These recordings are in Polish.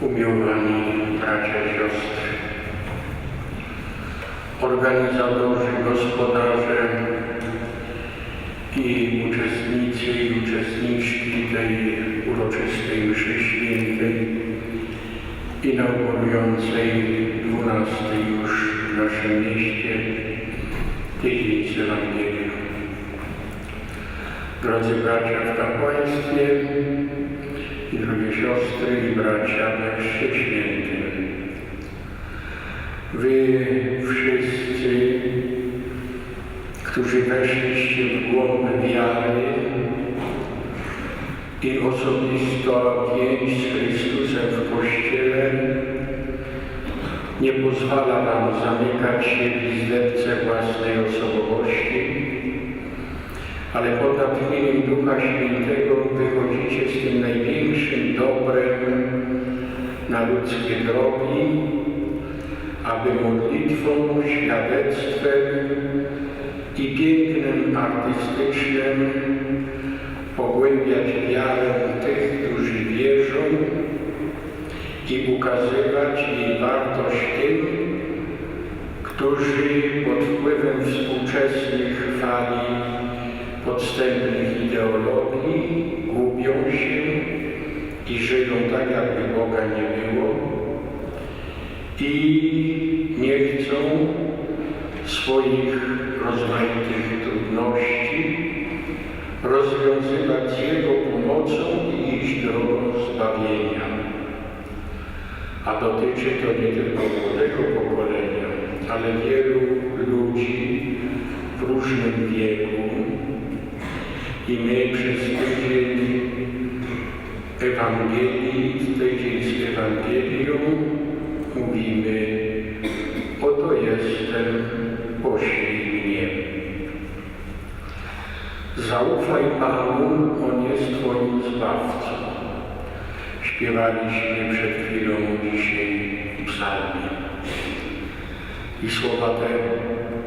umiłowani bracia i siostry, organizatorzy, gospodarze i uczestnicy i uczestniczki tej uroczystej mszy świętej inaugurującej 12 już w naszym mieście tydzień z Ewangelią. Drodzy bracia w kapłaństwie drogie siostry i bracia w Chrzcie Świętym. Wy wszyscy, którzy weszliście w głąb wiary i osobista więź z Chrystusem w Kościele nie pozwala Wam zamykać się w izdebce własnej osobowości, ale pod natchnieniem Ducha Świętego wychodzicie z tym największym dobrem na ludzkie drogi, aby modlitwą, świadectwem i pięknem artystycznym pogłębiać wiarę tych, którzy wierzą i ukazywać jej wartość tym, którzy pod wpływem współczesnych fali podstępnych ideologii gubią się i żyją tak, jakby Boga nie było i nie chcą swoich rozmaitych trudności rozwiązywać z Jego pomocą i iść drogą zbawienia. A dotyczy to nie tylko młodego pokolenia, ale wielu ludzi w różnym wieku. I my przez tydzień Ewangelii, tydzień z Ewangelią mówimy, oto jestem, poślij mnie. Zaufaj Panu, On jest Twoim Zbawcą. Śpiewaliśmy przed chwilą dzisiaj psalmie. I słowa te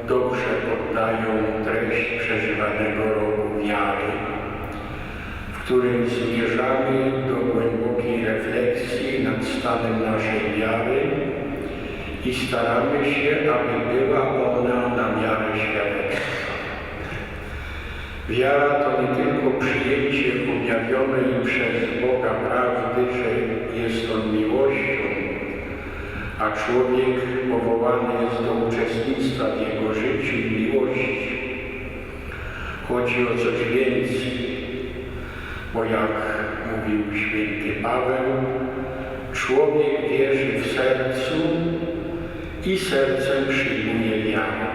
dobrze poddają treść przeżywanego roku wiary, w którym zmierzamy do głębokiej refleksji nad stanem naszej wiary i staramy się, aby była ona na miarę świadectwa. Wiara to nie tylko przyjęcie objawionej przez Boga prawdy, że jest On miłością, a człowiek powołany jest do uczestnictwa w Jego życiu i miłości. Chodzi o coś więcej, bo jak mówił święty Paweł, człowiek wierzy w sercu i sercem przyjmuje wiarę.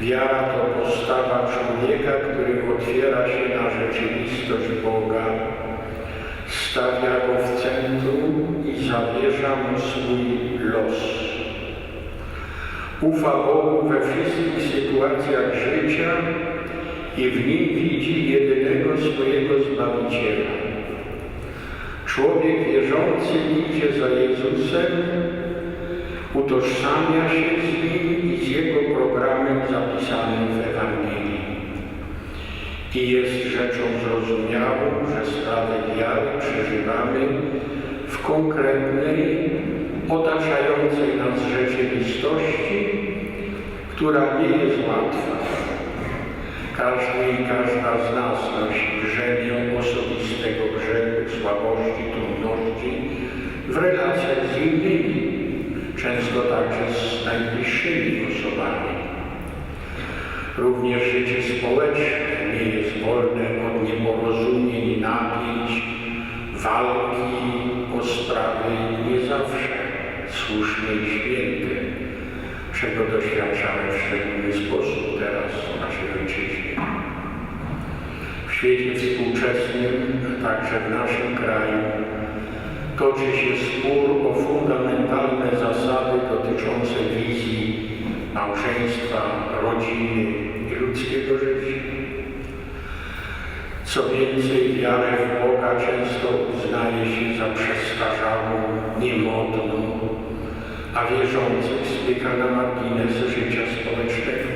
Wiara to postawa człowieka, który otwiera się na rzeczywistość Boga, stawia go w centrum i zawierza mu swój los. Ufa Bogu we wszystkich sytuacjach życia i w nim widzi jedynego swojego Zbawiciela. Człowiek wierzący idzie za Jezusem, utożsamia się z Nim i z Jego programem zapisanym w Ewangelii. I jest rzeczą zrozumiałą, że sprawę wiary przeżywamy w konkretnej, otaczającej nas rzeczywistości, która nie jest łatwa. Każdy i każda z nas nosi brzemię osobistego grzechu, słabości, trudności w relacjach z innymi, często także z najbliższymi osobami. Również życie społeczne nie jest wolne od nieporozumień, napięć, walki o sprawy nie zawsze słuszne i święte, czego doświadczamy w szczególny sposób teraz w naszej ojczyźnie. W świecie współczesnym, także w naszym kraju, toczy się spór o fundamentalne zasady dotyczące wizji małżeństwa, rodziny i ludzkiego życia. Co więcej, wiarę w Boga często uznaje się za przestarzałą, niemodną, a wierzących spycha na margines życia społecznego.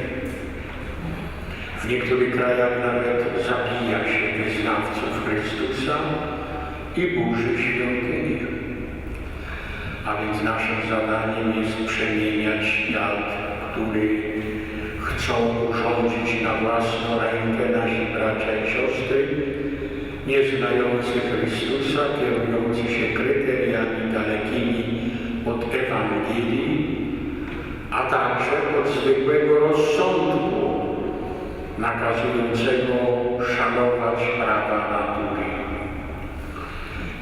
W niektórych krajach nawet zabija się wyznawców Chrystusa i burzy świątynię. A więc naszym zadaniem jest przemieniać świat, który chcą urządzić na własną rękę nasi bracia i siostry, nie znający Chrystusa, kierujący się kryteriami a także od zwykłego rozsądku nakazującego szanować prawa natury.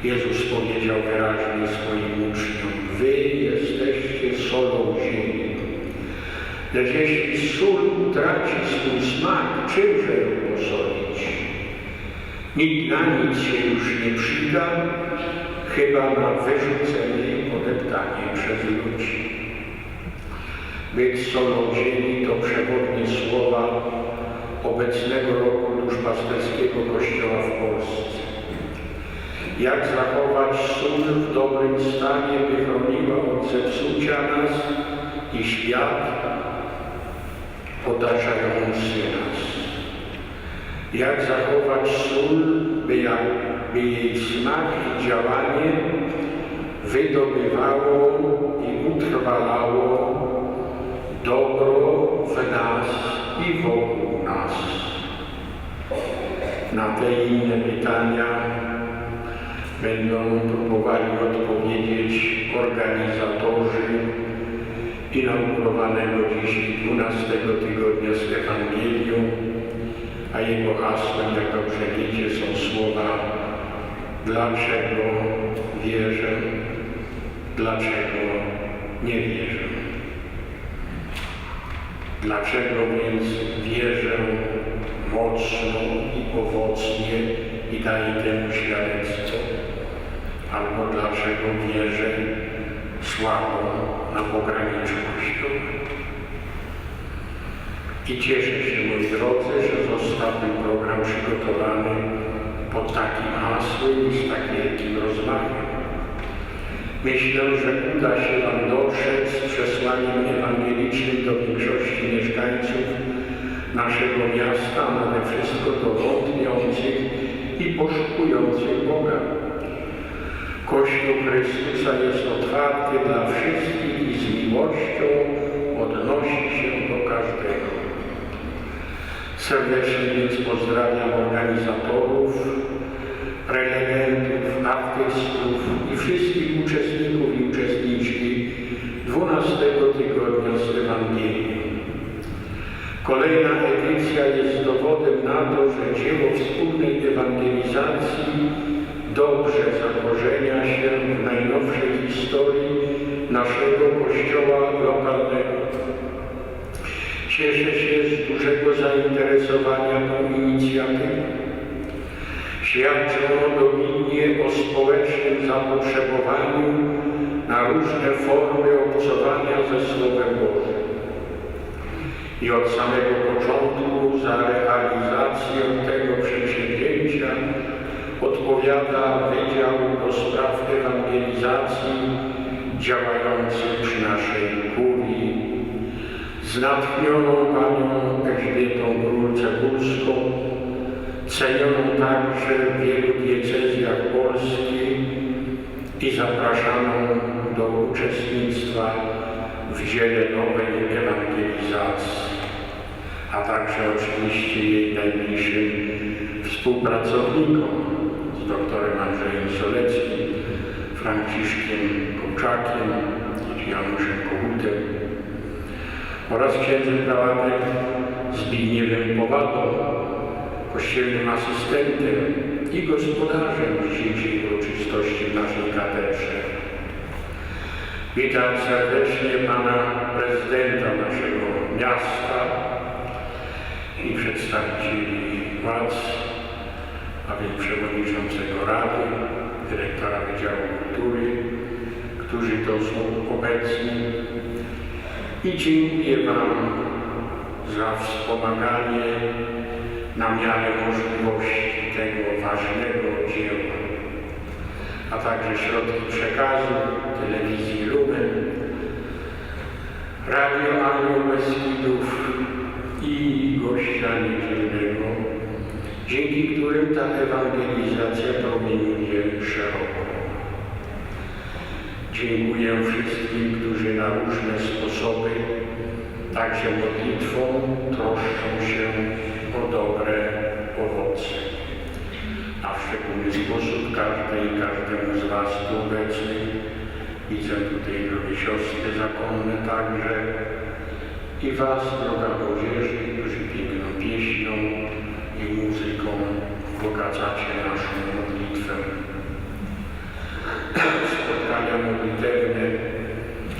Jezus powiedział wyraźnie swoim uczniom, wy jesteście solą ziemi. Lecz jeśli sól utraci swój smak, czymże ją posolić? Nikt na nic się już nie przyda, chyba na wyrzucenie i podeptanie przez ludzi. Być solą ziemi to przewodnie słowa obecnego roku duszpasterskiego Kościoła w Polsce. Jak zachować sól w dobrym stanie, by chroniła od zepsucia nas i świat otaczający nas? Jak zachować sól, by, jak, by jej smak i działanie wydobywało i utrwalało dobro w nas i wokół nas? Na te inne pytania będą próbowali odpowiedzieć organizatorzy inaugurowanego dziś 12 tygodnia z Ewangelią, a jego hasłem, jak dobrze wiecie, są słowa dlaczego wierzę, dlaczego nie wierzę. Dlaczego więc wierzę mocno i owocnie i daję temu świadectwo? Albo dlaczego wierzę słabo na pograniczu Kościoła? I cieszę się, moi drodzy, że został ten program przygotowany pod takim hasłem i z tak wielkim rozmachem. Myślę, że uda się Wam dotrzeć z przesłaniem ewangelicznym do większości mieszkańców naszego miasta, a nade wszystko do wątpiących i poszukujących Boga. Kościół Chrystusa jest otwarty dla wszystkich i z miłością odnosi się do każdego. Serdecznie więc pozdrawiam organizatorów, prelegentów, artystów i wszystkich uczestników i uczestniczki 12 tygodnia z Ewangelii. Kolejna edycja jest dowodem na to, że dzieło wspólnej ewangelizacji dobrze zakorzenia się w najnowszej historii naszego Kościoła lokalnego. Cieszę się z dużego zainteresowania tą inicjatywą. Dobitnie o zapotrzebowaniu na różne formy obcowania ze Słowem Bożym. I od samego początku za realizację tego przedsięwzięcia odpowiada Wydział do Spraw Ewangelizacji działający przy naszej kurii z natchnioną panią Elżbietą Król-Cebulską, cenioną także w wielu diecezjach Polski i zapraszaną do uczestnictwa w dziele nowej ewangelizacji, a także oczywiście jej najbliższym współpracownikom z doktorem Andrzejem Soleckim, Franciszkiem Kopczakiem i Januszem Kołutem oraz księdzem prałatem Zbigniewem Powadą, kościelnym asystentem i gospodarzem dzisiejszej w naszej katedrze. Witam serdecznie Pana Prezydenta naszego miasta i przedstawicieli władz, a więc Przewodniczącego Rady, Dyrektora Wydziału Kultury, którzy to są obecni i dziękuję Wam za wspomaganie na miarę możliwości tego ważnego dzieła, a także środki przekazu, telewizji Lumen, Radio Anioł Beskidów i gościa niedzielnego, dzięki którym ta ewangelizacja promieniuje szeroko. Dziękuję wszystkim, którzy na różne sposoby, także modlitwą, sposób każdej i każdemu z Was tu obecnych, widzę tutaj drogie siostry zakonne także, i Was, droga młodzieży, którzy piękną pieśnią i muzyką bogacacie naszą modlitwę. Spotkania modlitewne,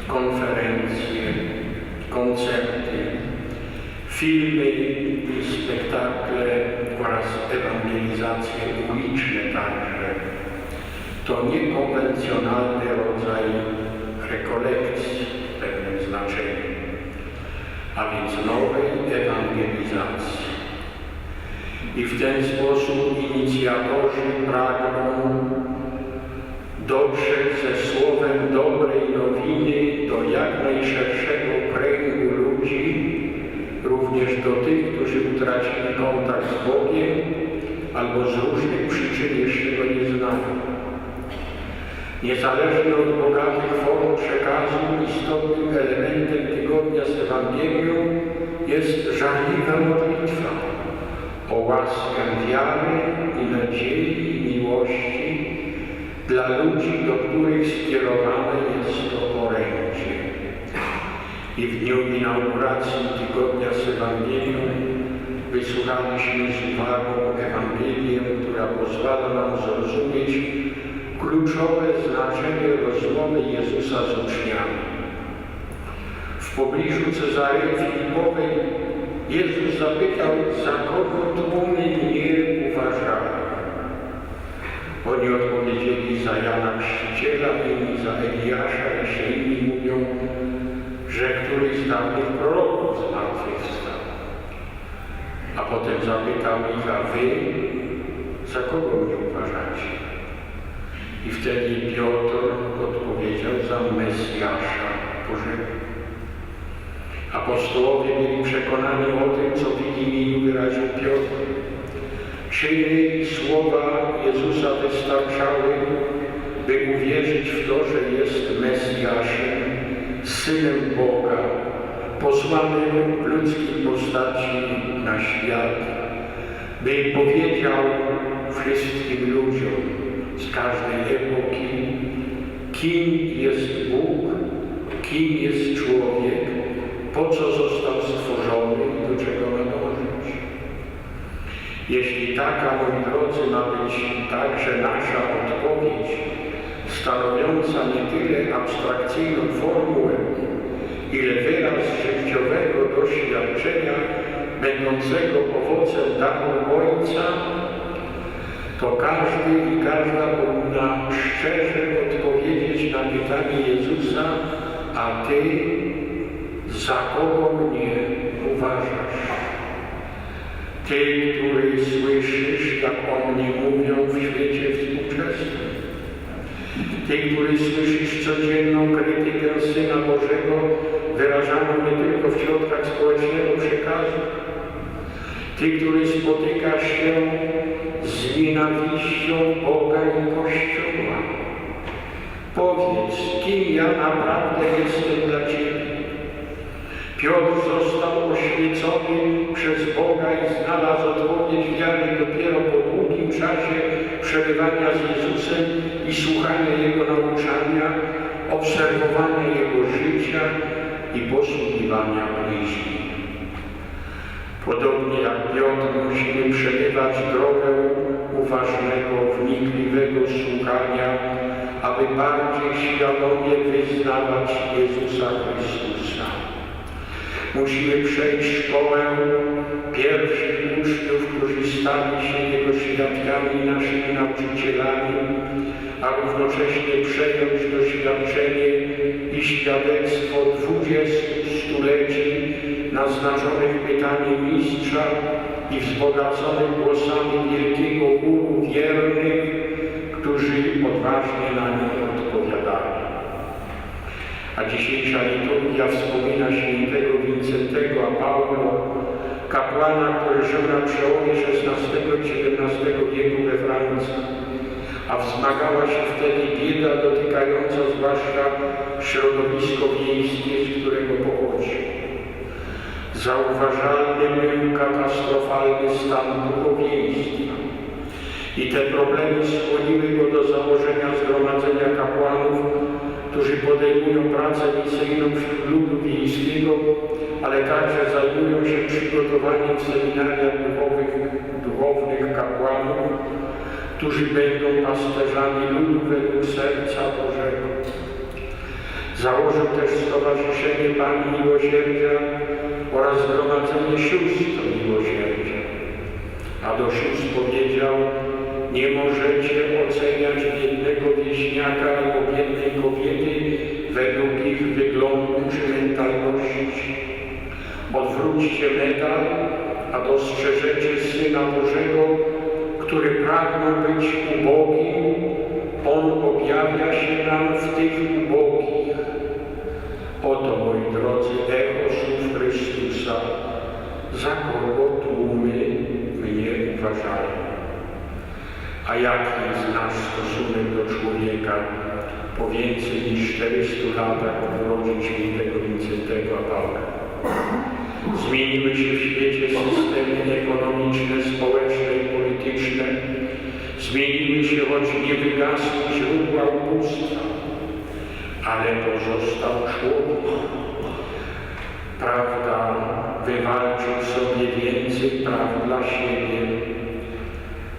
konferencje, koncerty, filmy i spektakle oraz ewangelizacje uliczne także. To niekonwencjonalny rodzaj rekolekcji w pewnym znaczeniu a więc nowej ewangelizacji. I w ten sposób inicjatorzy pragną dotrzeć ze słowem dobrej nowiny do jak najszerszego kręgu ludzi, również do tych, którzy utracili kontakt z Bogiem albo z różnych przyczyn jeszcze go nie znają. Niezależnie od bogatych form przekazu, istotnym elementem tygodnia z Ewangelią jest żarliwa modlitwa o łaskę wiary i nadziei i miłości dla ludzi, do których skierowane jest to orędzie. I w dniu inauguracji tygodnia z Ewangelią wysłuchaliśmy z uwagą Ewangelię, która pozwala nam zrozumieć kluczowe znaczenie rozmowy Jezusa z uczniami. W pobliżu Cezarei Filipowej Jezus zapytał, za kogo tłumy mnie uważają. Oni odpowiedzieli za Jana Chrzciciela, inni za Eliasza, jeszcze inni mówią, że któryś z dawnych proroków zmartwychwstał. A potem zapytał ich, a wy za kogo mnie uważacie? I wtedy Piotr odpowiedział za Mesjasza Bożego. Apostołowie byli przekonani o tym, co w imieniu wyraził Piotr. Czyny i słowa Jezusa wystarczały, by uwierzyć w to, że jest Mesjaszem, Synem Boga, posłanym ludzkiej postaci na świat, by powiedział wszystkim ludziom z każdej epoki, kim jest Bóg, kim jest człowiek, po co został stworzony i do czego ma dążyć. Jeśli taka, moi drodzy, ma być także nasza odpowiedź, stanowiąca nie tyle abstrakcyjną formułę, ile wyraz życiowego doświadczenia będącego owocem daru Ojca, to każdy i każda powinna szczerze odpowiedzieć na pytanie Jezusa, a Ty za kogo mnie uważasz? Ty, który słyszysz, jak o mnie mówią w świecie współczesnym. Ty, który słyszysz codzienną krytykę Syna Bożego wyrażaną nie tylko w środkach społecznego przekazu. Ty, który spotykasz się z nienawiścią Boga i Kościoła. Powiedz, kim ja naprawdę jestem dla Ciebie. Piotr został oświecony przez Boga i znalazł odpowiedź wiary dopiero po długim czasie przebywania z Jezusem i słuchania Jego nauczania, obserwowania Jego życia i posługiwania bliźnim. Podobnie jak Piotr musimy przebywać drogę uważnego, wnikliwego słuchania, aby bardziej świadomie wyznawać Jezusa Chrystusa. Musimy przejść szkołę pierwszych uczniów, którzy stali się Jego świadkami i naszymi nauczycielami, a równocześnie przejąć doświadczenie i świadectwo dwudziestu stuleci naznaczonych pytaniem mistrza i wzbogaconych głosami wielkiego chóru wiernych, którzy odważnie na nie odpowiadali. A dzisiejsza liturgia wspomina świętego Wincentego a Paulo, kapłana, który żył na przełomie XVI i XVII wieku we Francji. a wzmagała się wtedy bieda dotykająca zwłaszcza środowisko wiejskie, z którego pochodził. Zauważalny był katastrofalny stan duchowieństwa i te problemy skłoniły go do założenia zgromadzenia kapłanów, którzy podejmują pracę misyjną wśród ludu wiejskiego, ale także zajmują się przygotowaniem seminariach duchowych, duchownych kapłanów, którzy będą pasterzami ludu według serca Bożego. Założył też Stowarzyszenie Pan Miłosierdzia oraz Zgromadzenie Sióstr Miłosierdzia. A do sióstr powiedział, nie możecie oceniać biednego wieśniaka albo biednej kobiety według ich wyglądu czy mentalności. Odwróćcie medal, a dostrzeżecie Syna Bożego, który pragnął być ubogi. On objawia się nam w tych ubogich. Oto, moi drodzy, echo słów Chrystusa, za kogo tłumy mnie uważają. A jaki jest nasz stosunek do człowieka po więcej niż 400 latach od urodzin świętego Wincentego Pawła? Zmieniły się w świecie systemy ekonomiczne, społeczne i polityczne. Zmieniły się, choć nie wygasły źródła ubóstwa, ale pozostał człowiek. Prawda wywalczył sobie więcej praw dla siebie.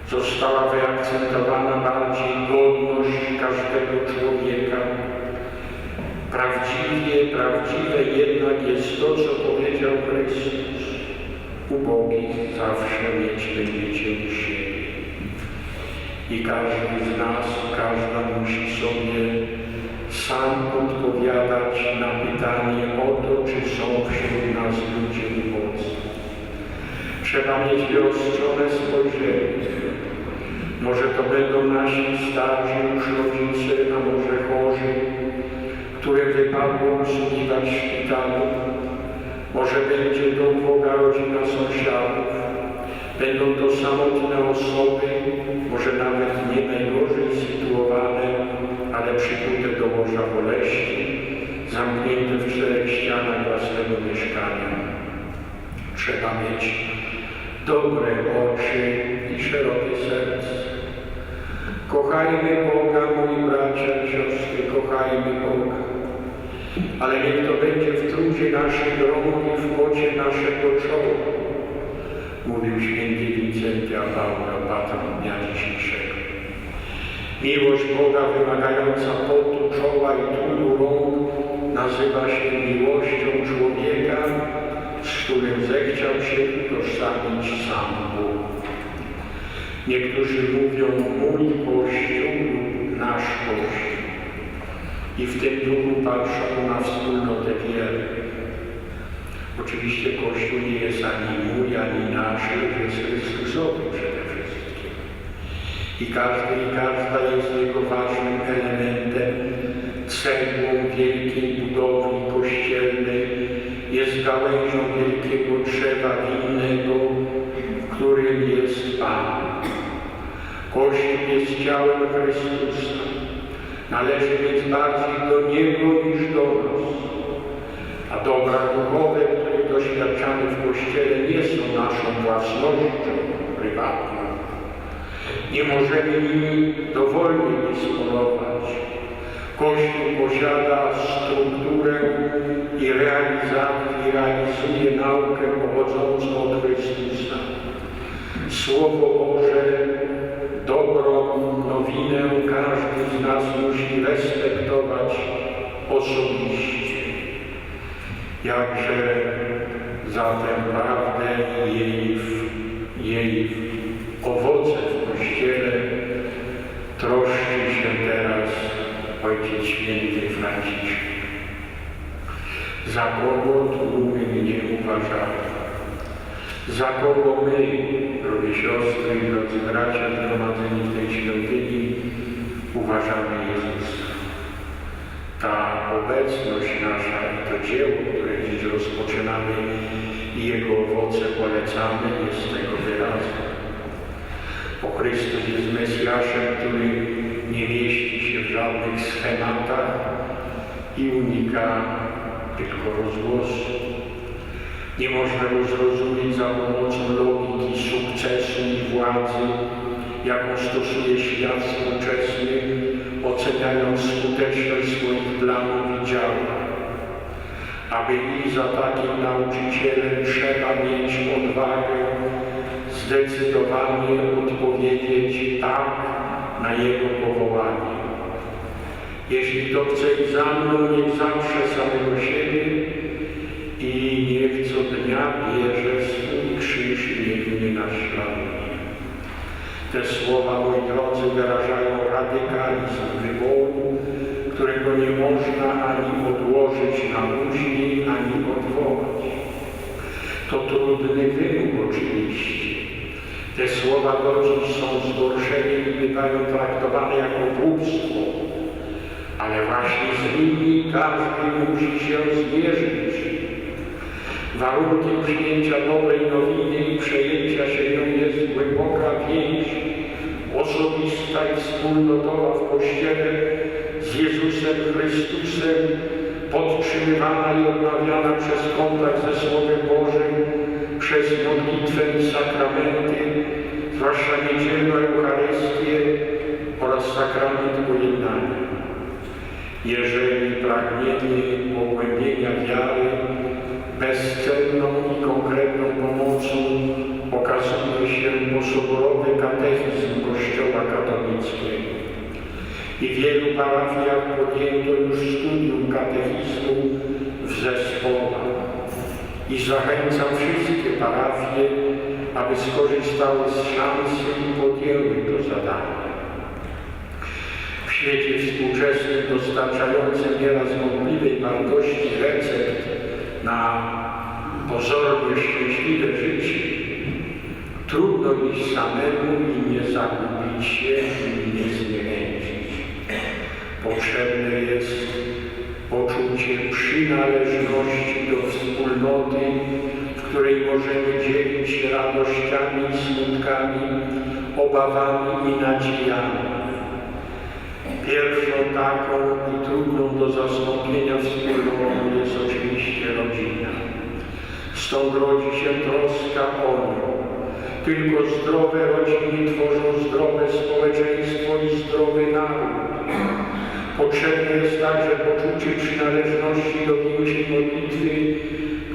Została wyakcentowana bardziej godność każdego człowieka. Prawdziwie, prawdziwe jednak jest to, co powiedział Chrystus. Ubogich zawsze mieć będziecie u siebie. I każdy z nas, każda musi sobie sam odpowiadać na pytanie o to, czy są wśród nas ludzie ubodzy. Trzeba mieć wyostrzone spojrzenie. Może to będą nasi starzy już rodzice, a może chorzy, które wypadło usługiwać w szpitalu. Może będzie to uboga rodzina sąsiadów. Będą to samotne osoby, może nawet nie najgorzej sytuowane, ale przykute do łoża boleści, zamknięte w czterech ścianach własnego mieszkania. Trzeba mieć dobre oczy i szerokie serce. Kochajmy Boga, moi bracia i siostry, kochajmy Boga. Ale niech to będzie w trudzie naszych rąk i w pocie naszego czoła, mówił święty Wincenty Paula, patron dnia dzisiejszego. Miłość Boga wymagająca potu czoła i trudu rąk nazywa się miłością człowieka, z którym zechciał się utożsamić sam. Niektórzy mówią mój Kościół lub nasz Kościół i w tym duchu patrzą na wspólnotę wiary. Oczywiście Kościół nie jest ani mój, ani nasz, jest Chrystusowy przede wszystkim. I każdy i każda jest jego ważnym elementem, cegłą wielkiej budowli kościelnej, jest gałęzią wielkiego drzewa winnego, którym jest Pan. Kościół jest ciałem Chrystusa. Należy więc bardziej do Niego niż do nas. A dobra duchowe, których doświadczamy w Kościele, nie są naszą własnością prywatną. Nie możemy nimi dowolnie dysponować. Kościół posiada strukturę i realizacji, realizuje naukę pochodzącą od Chrystusa. Słowo Boże, musi respektować osobiście. Jakże zatem prawdę jej, jej owoce w Kościele troszczy się teraz Ojciec Święty Franciszek. Za kogo tłumy mnie uważają? Za kogo my, drogie siostry i drodzy bracia zgromadzeni w tej świątyni, uważamy Jezusa? Ta obecność nasza i to dzieło, które dziś rozpoczynamy i Jego owoce polecamy, jest tego wyrazem. Bo Chrystus jest Mesjaszem, który nie mieści się w żadnych schematach i unika tylko rozgłosu. Nie można go zrozumieć za pomocą logiki sukcesu i władzy, jaką stosuje świat współczesny, oceniając skuteczność swoich planów i działań. Aby iść za takim nauczycielem, trzeba mieć odwagę zdecydowanie odpowiedzieć tak na jego powołanie. Jeśli to chce iść za mną, niech zaprze samego siebie i niech co dnia bierze Te słowa, moi drodzy, wyrażają radykalizm wyboru, którego nie można ani odłożyć na później, ani odwołać. To trudny wymóg oczywiście. Te słowa do dziś są zgorszeniem i bywają traktowane jako głupstwo. Ale właśnie z nimi każdy musi się zmierzyć. Warunkiem przyjęcia dobrej nowiny osobista i wspólnotowa w Kościele z Jezusem Chrystusem, podtrzymywana i odnawiana przez kontakt ze Słowem Bożym, przez modlitwę i sakramenty, zwłaszcza niedzielną Eucharystię oraz sakrament pojednania. Jeżeli pragniemy pogłębienia wiary, bezcenną i konkretną się posoborowy katechizm Kościoła katolickiego. I wielu parafiach podjęto już studium katechizmu w zespołach. I zachęcam wszystkie parafie, aby skorzystały z szansy i podjęły to zadanie. W świecie współczesnym dostarczającym nieraz wątpliwej wartości recept na pozornie szczęśliwe życie, trudno iść samemu i nie zagubić się i nie zniechęcić. Potrzebne jest poczucie przynależności do wspólnoty, w której możemy dzielić się radościami smutkami, obawami i nadziejami. Pierwszą taką i trudną do zastąpienia wspólnotą jest oczywiście rodzina. Stąd rodzi się troska o nią. Tylko zdrowe rodziny tworzą zdrowe społeczeństwo i zdrowy naród. Potrzebne jest także poczucie przynależności do większej modlitwy,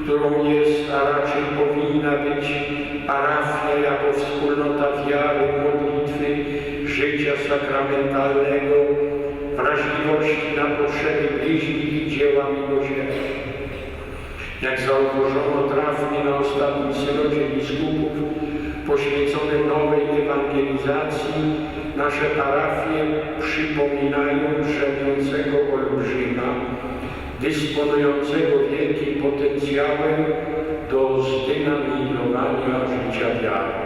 którą jest, a raczej powinna być parafia jako wspólnota wiary, modlitwy, życia sakramentalnego, wrażliwości na potrzeby bliźnich i dzieła miłosierdzia. Jak zauważono trafnie na ostatnim synodzie biskupów poświęconym nowej ewangelizacji, nasze parafie przypominają drzemiącego olbrzyma, dysponującego wielkim potencjałem do zdynamikowania życia wiary.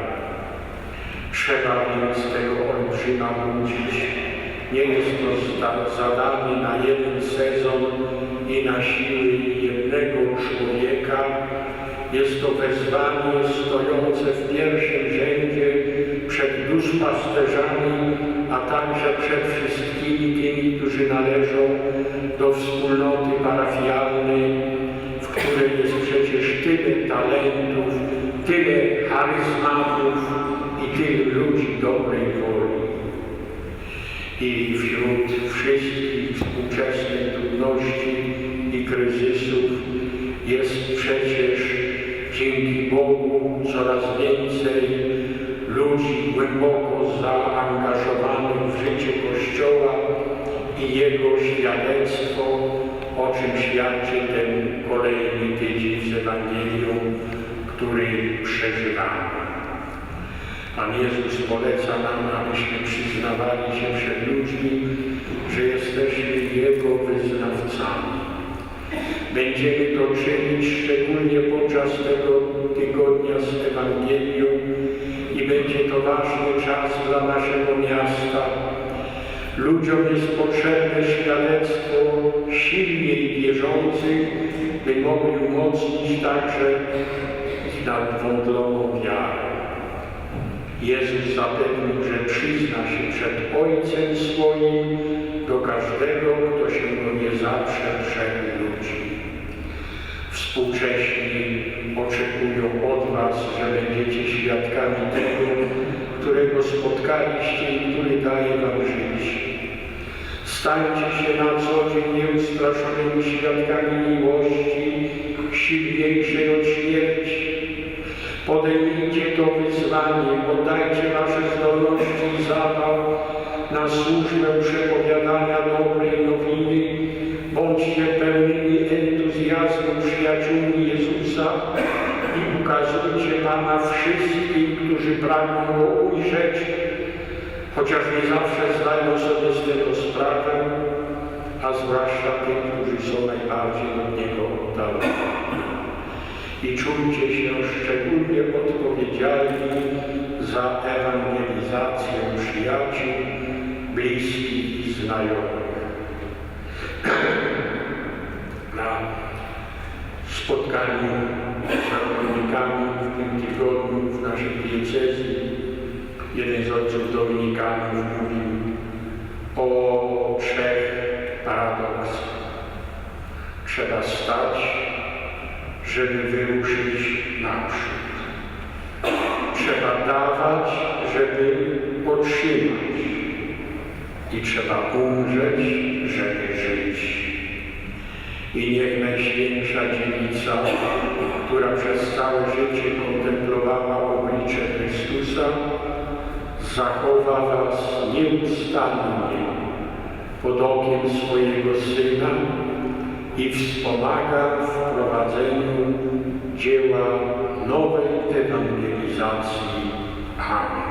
Trzeba więc tego olbrzyma budzić. Nie jest to zadanie na jeden sezon i na siły jednego człowieka. Jest to wezwanie stojące w pierwszym rzędzie przed duszpasterzami, a także przed wszystkimi tymi, którzy należą do wspólnoty parafialnej, w której jest przecież tyle talentów, tyle charyzmatów i tylu ludzi dobrej woli. I wśród wszystkich współczesnych trudności dzięki Bogu coraz więcej ludzi głęboko zaangażowanych w życie Kościoła i Jego świadectwo, o czym świadczy ten kolejny tydzień z Ewangelią, który przeżywamy. Pan Jezus poleca nam, abyśmy przyznawali się przed ludźmi, że jesteśmy Jego wyznawcami. Będziemy to czynić szczególnie podczas tego tygodnia z Ewangelią i będzie to ważny czas dla naszego miasta. Ludziom jest potrzebne świadectwo silniej wierzących, by mogli umocnić także ich nadwątloną wiarę. Jezus zapewnił, że przyzna się przed Ojcem swoim do każdego, kto się go nie zaprze przed. Współcześni oczekują od Was, że będziecie świadkami tego, którego spotkaliście i który daje Wam życie. Stańcie się na co dzień nieustraszonymi świadkami miłości, silniejszej od śmierci. Podejmijcie to wyzwanie, oddajcie wasze zdolności i zapał na służbę którzy pragną ujrzeć, chociaż nie zawsze zdają sobie z tego sprawę, a zwłaszcza tych, którzy są najbardziej od Niego oddaleni. I czujcie się szczególnie odpowiedzialni za ewangelizację przyjaciół, bliskich i znajomych. Na spotkaniu jeden z ojców Dominikanów mówił o trzech paradoksach. Trzeba stać, żeby wyruszyć naprzód. Trzeba dawać, żeby otrzymać. I trzeba umrzeć, żeby żyć. I niech Najświętsza Dziewica, która przez całe życie kontemplowała oblicze Chrystusa, zachowa Was nieustannie pod okiem swojego Syna i wspomaga w prowadzeniu dzieła nowej ewangelizacji. Amen.